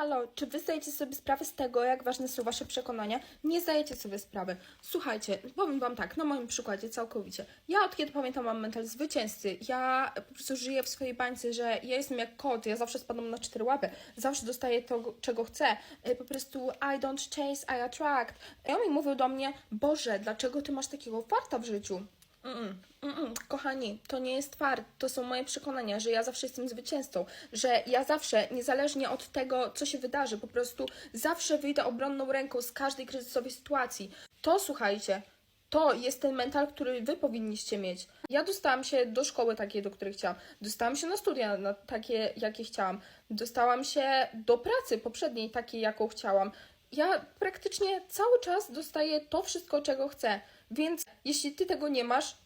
Halo, czy wy zdajecie sobie sprawę z tego, jak ważne są wasze przekonania? Nie zdajecie sobie sprawy. Słuchajcie, powiem wam tak, na moim przykładzie całkowicie. Ja od kiedy pamiętam mam mental zwycięzcy. Ja po prostu żyję w swojej bańce, że ja jestem jak kot, ja zawsze spadam na cztery łapy, zawsze dostaję to, czego chcę. Y, Po prostu I don't chase, I attract. I on mi mówił do mnie, Boże, dlaczego ty masz takiego farta w życiu? Mm-mm, mm-mm. Kochani, to nie jest fart, to są moje przekonania, że ja zawsze jestem zwycięzcą, że ja zawsze, niezależnie od tego, co się wydarzy, po prostu zawsze wyjdę obronną ręką z każdej kryzysowej sytuacji. To słuchajcie, to jest ten mental, który wy powinniście mieć. Ja dostałam się do szkoły takiej, do której chciałam. Dostałam się na studia na takie, jakie chciałam. Dostałam się do pracy poprzedniej, takiej, jaką chciałam. Ja praktycznie cały czas dostaję to wszystko, czego chcę. Więc jeśli ty tego nie masz,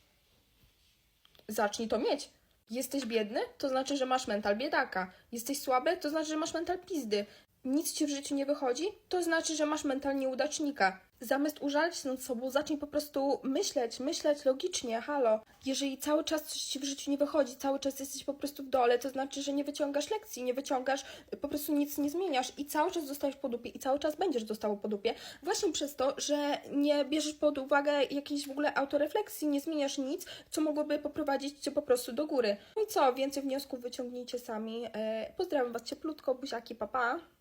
zacznij to mieć. Jesteś biedny, to znaczy, że masz mental biedaka. Jesteś słaby, to znaczy, że masz mental pizdy. Nic ci w życiu nie wychodzi, to znaczy, że masz mental nieudacznika. Zamiast użalać się nad sobą, zacznij po prostu myśleć, myśleć logicznie, halo. Jeżeli cały czas coś ci w życiu nie wychodzi, cały czas jesteś po prostu w dole, to znaczy, że nie wyciągasz lekcji, nie wyciągasz, po prostu nic nie zmieniasz i cały czas dostajesz po dupie i cały czas będziesz dostało po dupie, właśnie przez to, że nie bierzesz pod uwagę jakiejś w ogóle autorefleksji, nie zmieniasz nic, co mogłoby poprowadzić cię po prostu do góry. No i co, więcej wniosków wyciągnijcie sami. E, Pozdrawiam was cieplutko, buziaki, papa. Pa.